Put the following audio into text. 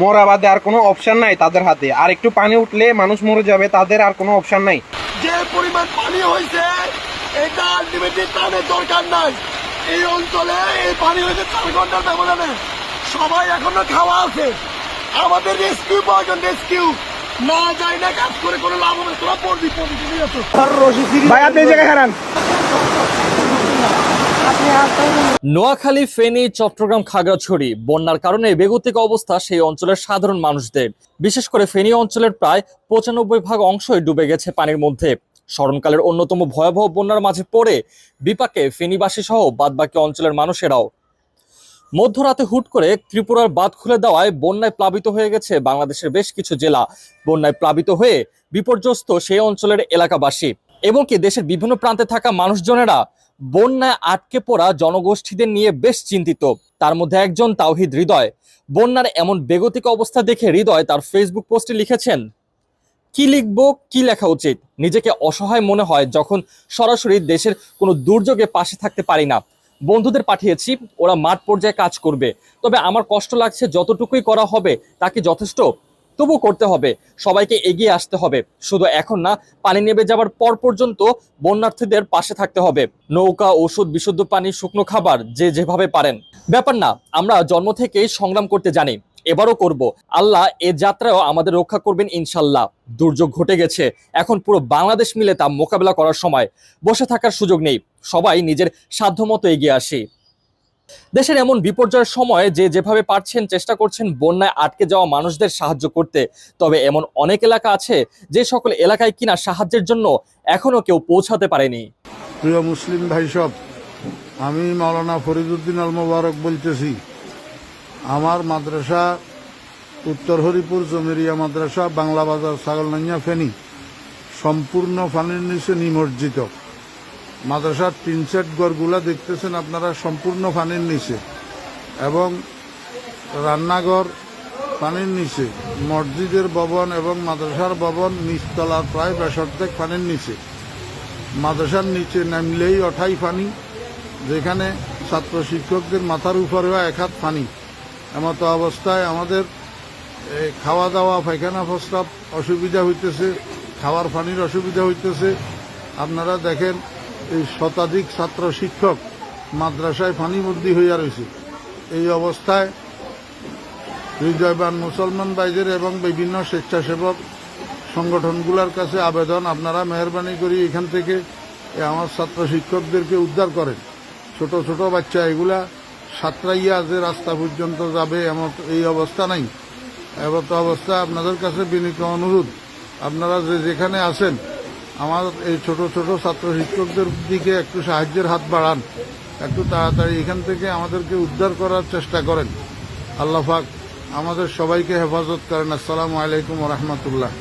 মরা বাদে আর কোনো অপশন নাই তাদের হাতে। আর একটু পানি উঠলে মানুষ মরে যাবে তাদের আর কোনো অপশন নাই। যে পরিমাণ পানি হয়েছে এটা আলটিমেটলি ত্রাণের দরকার নাই। এই অঞ্চলে এই পানি হয়েছে চার ঘণ্টার ব্যবধানে। সবাই এখনও খাওয়া আছে। আমাদের রেস্কিউ প্রয়োজন রেস্কিউ না যাই না কাজ করে কোনো লাভ হবে। তোরা পড়বি পড়বি ভাই আপনি এই জায়গায় হারান। নোয়াখালী, ফেনী, চট্টগ্রাম, খাগড়াছড়ি। বন্যার কারণে বেগতিক অবস্থা সেই অঞ্চলের সাধারণ মানুষদের। বিশেষ করে ফেনী অঞ্চলের প্রায় পঁচানব্বই ভাগ অংশই ডুবে গেছে পানির মধ্যে। স্মরণকালের অন্যতম ভয়াবহ বন্যার মাঝে পড়ে বিপাকে ফেনীবাসী সহ বাদবাকি অঞ্চলের মানুষেরাও। মধ্যরাতে হুট করে ত্রিপুরার বাঁধ খুলে দেওয়ায় বন্যায় প্লাবিত হয়ে গেছে বাংলাদেশের বেশ কিছু জেলা। বন্যায় প্লাবিত হয়ে বিপর্যস্ত সেই অঞ্চলের এলাকাবাসী। এবং কি দেশের বিভিন্ন প্রান্তে থাকা মানুষজনেরা বন্যায় আটকে পড়া জনগোষ্ঠীদের নিয়ে বেশ চিন্তিত। তার মধ্যে একজন তাওহিদ হৃদয়। বন্যার এমন বেগতিক অবস্থা দেখে হৃদয় তার ফেসবুক পোস্টে লিখেছেন, কি লিখব, কি লেখা উচিত? নিজেকে অসহায় মনে হয় যখন সরাসরি দেশের কোনো দুর্যোগে পাশে থাকতে পারি না। বন্ধুদের পাঠিয়েছি, ওরা মাঠ পর্যায়ে কাজ করবে। তবে আমার কষ্ট লাগছে যতটুকুই করা হবে তাকে যথেষ্ট? তবু করতে হবে। সবাইকে এগিয়ে আসতে হবে। শুধু এখন না, পানি নেমে যাবার পর পর্যন্ত বন্যার্থীদের পাশে থাকতে হবে। নৌকা, ওষুধ, বিশুদ্ধ পানি, শুকনো খাবার, যে যেভাবে পারেন। ব্যাপার না, আমরা জন্ম থেকেই সংগ্রাম করতে জানি। এবারও করব। আল্লাহ এ যাত্রায়ও আমাদের রক্ষা করবেন ইনশাল্লাহ। দুর্যোগ ঘটে গেছে। এখন পুরো বাংলাদেশ মিলে তা মোকাবেলা করার সময়। বসে থাকার সুযোগ নেই। সবাই নিজের সাধ্যমতো এগিয়ে আসি। দেশের এমন বিপর্যয়ের সময় যে যেভাবে পারছেন চেষ্টা করছেন বন্যায় আটকে যাওয়া মানুষদের সাহায্য করতে, তবে এমন অনেক এলাকা আছে যে সকল এলাকায় কিনা সাহায্যের জন্য এখনও কেউ পৌঁছাতে পারেনি। প্রিয় মুসলিম ভাই সব, আমি মাওলানা ফরিদুদ্দিন আল মোবারক বলতেছি, আমার মাদ্রাসা উত্তর হরিপুর জমিরিয়া মাদ্রাসা বাংলা বাজার ছাগলনাইয়া ফেনী, সম্পূর্ণ পানির নিচে নিমজ্জিত। মাদ্রাসার তিন সেট ঘরগুলা দেখতেছেন আপনারা সম্পূর্ণ পানির নিচে। এবং রান্নাঘর পানির নিচে, মসজিদের ভবন এবং মাদ্রাসার ভবন নিচতলার প্রায় বেসর্ধেক পানির নিচে। মাদ্রাসার নিচে নামলেই অঠাই পানি, যেখানে ছাত্র শিক্ষকদের মাথার উপরেও এক হাত পানি। এমতো অবস্থায় আমাদের খাওয়া দাওয়া পায়খানা প্রস্রাব অসুবিধা হইতেছে, খাওয়ার পানির অসুবিধা হইতেছে। আপনারা দেখেন এই শতাধিক ছাত্র শিক্ষক মাদ্রাসায় পানিবন্দী হইয়া রয়েছে এই অবস্থায় হৃদয়বান মুসলমান বাইদের এবং বিভিন্ন স্বেচ্ছাসেবক সংগঠনগুলোর কাছে আবেদন, আপনারা মেহরবানি করি এখান থেকে আমার ছাত্র শিক্ষকদেরকে উদ্ধার করেন। ছোট ছোট বাচ্চা এগুলা সাতরাইয়া যে রাস্তা পর্যন্ত যাবে এমন এই অবস্থা নাই। এমত অবস্থা আপনাদের কাছে বিনীত অনুরোধ। আপনারা যে যেখানে আছেন আমার এই ছোট ছোট ছাত্র শিক্ষকদের দিকে একটু সাহায্যের হাত বাড়ান। একটু তাড়াতাড়ি এখান থেকে আমাদেরকে উদ্ধার করার চেষ্টা করেন। আল্লাহ পাক আমাদের সবাইকে হেফাজত করেন। আসসালামু আলাইকুম রহমতুল্লাহ।